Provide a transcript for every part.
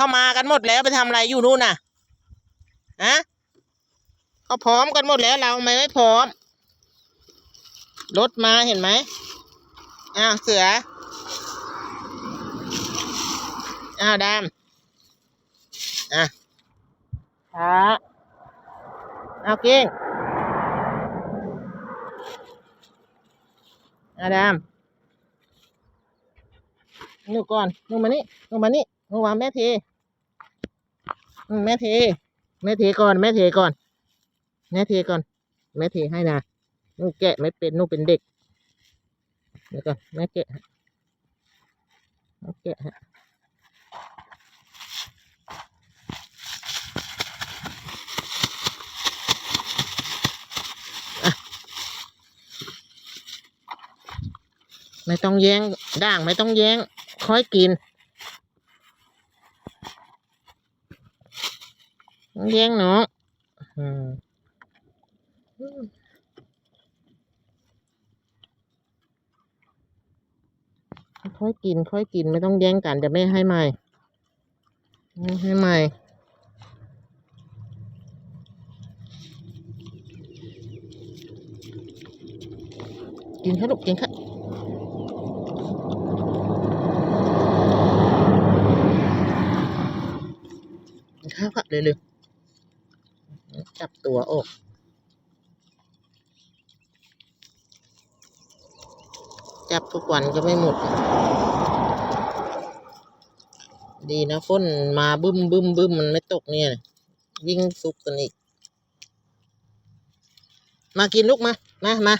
เข้ามากันหมดแล้วไปทำอะไรอยู่นู่นน่ะฮะเขาพร้อมกันหมดแล้วเราไม่ไม่พร้อมรถมาเห็นไหมอ้าวเสืออ้าวดำอะช้าเอาเก่งอาดามหนูก่อนหนูมานี่หนูมานี่หนูวางแม่เทอืม แม่เท แม่เทก่อน แม่เทก่อน แม่เทก่อน แม่เทให้นะนูแกะไม่เป็นนูเป็นเด็กเดี๋ยวก่อนแม่แกะแม่แกะฮะไม่ต้องแย่งด่างไม่ต้องแย่งค่อยกิน ต้องแย่งเนาะอืมค่อยกิน ค่อยกินไม่ต้องแย่งกันจะไม่ให้ใหม่ไม่ให้ใหม่กินข้าวลูกกินข้าวกินข้าวค่ะเร็วๆ จับตัวอกจับทุกวันก็ไม่หมด ดีนะฝนมาบึ้มบึ้มบึ้มมันไม่ตกเนี่ยนะวิ่งซุกกันอีก มากินลูกมา มา มา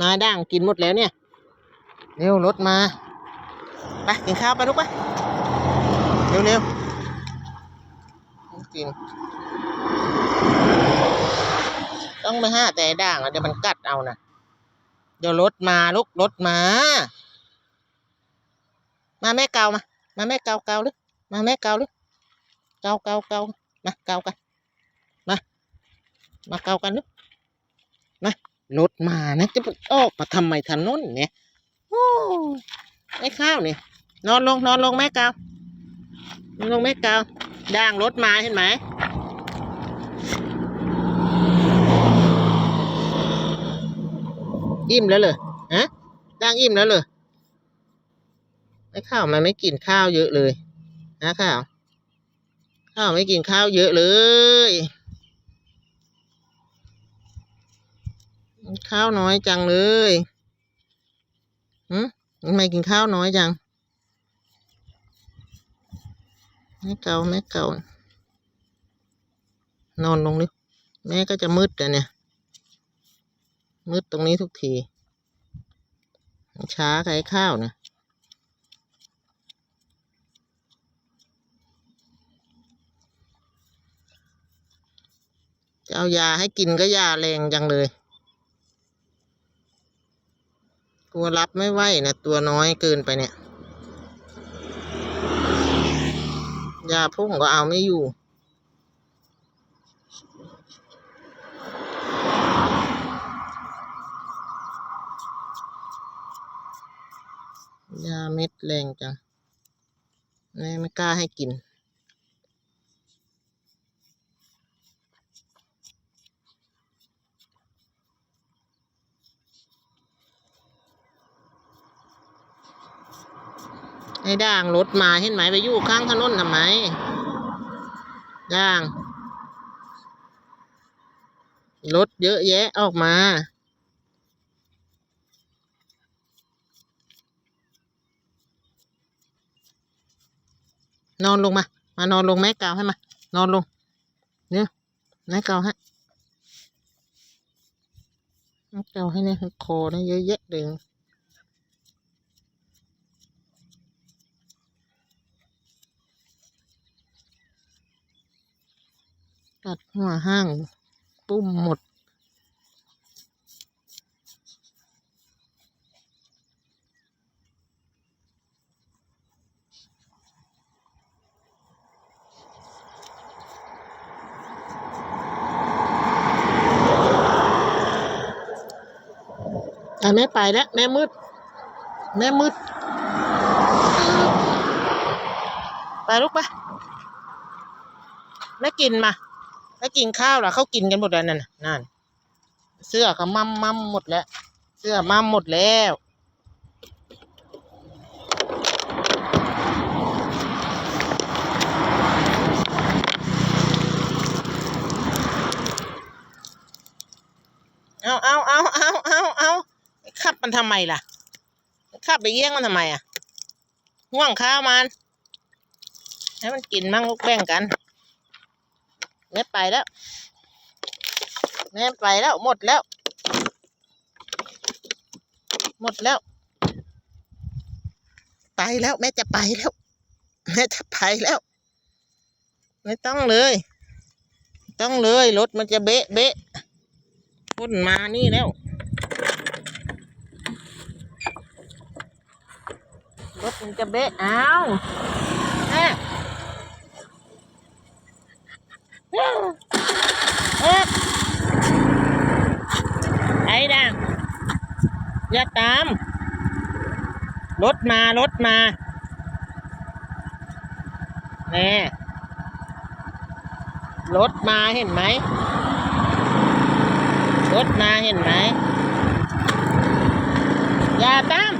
มายด่างกินหมดแล้วเนี่ย เร็วรถมา ไปกินข้าวไปลูกไป เร็วเร็วกิน ต้องไปห้าแต่ด่างเดี๋ยวมันกัดเอานะเดี๋ยวรถมาลูกรถมา มาแม่เกามา มาแม่เกาเกาหรือมาแม่เกาหรือเกาเกาเกามาเกากันมามาเกากันหรือมารถมานะจะออกมาทำไมถนนเนี่ยโอ้ไอ้ข้าวเนี่ยนอนลงนอนลงแม่เกานอนลงแม่เกาด่างรถมาเห็นไหม อิ่มแล้วเลยฮะด่างอิ่มแล้วเลยไอ้ข้าวมันไม่กินข้าวเยอะเลย นะข้าว ข้าวไม่กินข้าวเยอะเลยข้าวน้อยจังเลยหืมทำไมกินข้าวน้อยจัง แม่เก่าแม่เก่า นอนลงดิแม่ก็จะมืดแต่เนี่ย มืดตรงนี้ทุกที ช้าไก่ข้าวนะจะเอายาให้กินก็ยาแรงจังเลย กลัวรับไม่ไหวนะตัวน้อยเกินไปเนี่ย ยาพุ่งก็เอาไม่อยู่ ยาเม็ดแรงจังแม่ไม่กล้าให้กิน ไอ้ด่างรถมาเห็นไหมไปอยู่ข้างถนนทำไม ด่าง รถเยอะแยะออกมา นอนลงมา มานอนลงแม่กาวให้มา นอนลงเนี่ยแม่กาวให้แม่กาวให้เนี่ยคอเนี่ยเยอะแยะเลยตัดหัวห้าง ปุ้มหมด อะแม่ไปแล้วแม่มืด แม่มืด ไปลูกไปไม่กินมาไม่กินข้าวเหรอเขากินกันหมดแล้วนั่นนั่น เสื้อก็มั่มมั่มหมดแล้ว เสื้อมั่มหมดแล้วเอาเอาเอาเอาเอาเอา ขับมันทำไมล่ะขับไปเยี่ยงมันทำไมอะห่วงข้าวมันให้มันกินมั่งลูกแบ่งกันแม่ไปแล้วแม่ไปแล้ว หมดแล้ว หมดแล้ว ไปแล้วแม่จะไปแล้วแม่จะไปแล้ว ไม่ต้องเลย ต้องเลยรถมันจะเบะเบะพุ่นมานี่แล้ว ถมันจะเบะอ้าวแม่เอ๊ะเอ๊ะไอ้ดังอย่าตาม รถมารถมาแน่รถมาเห็นไหมรถมาเห็นไหมอย่าตาม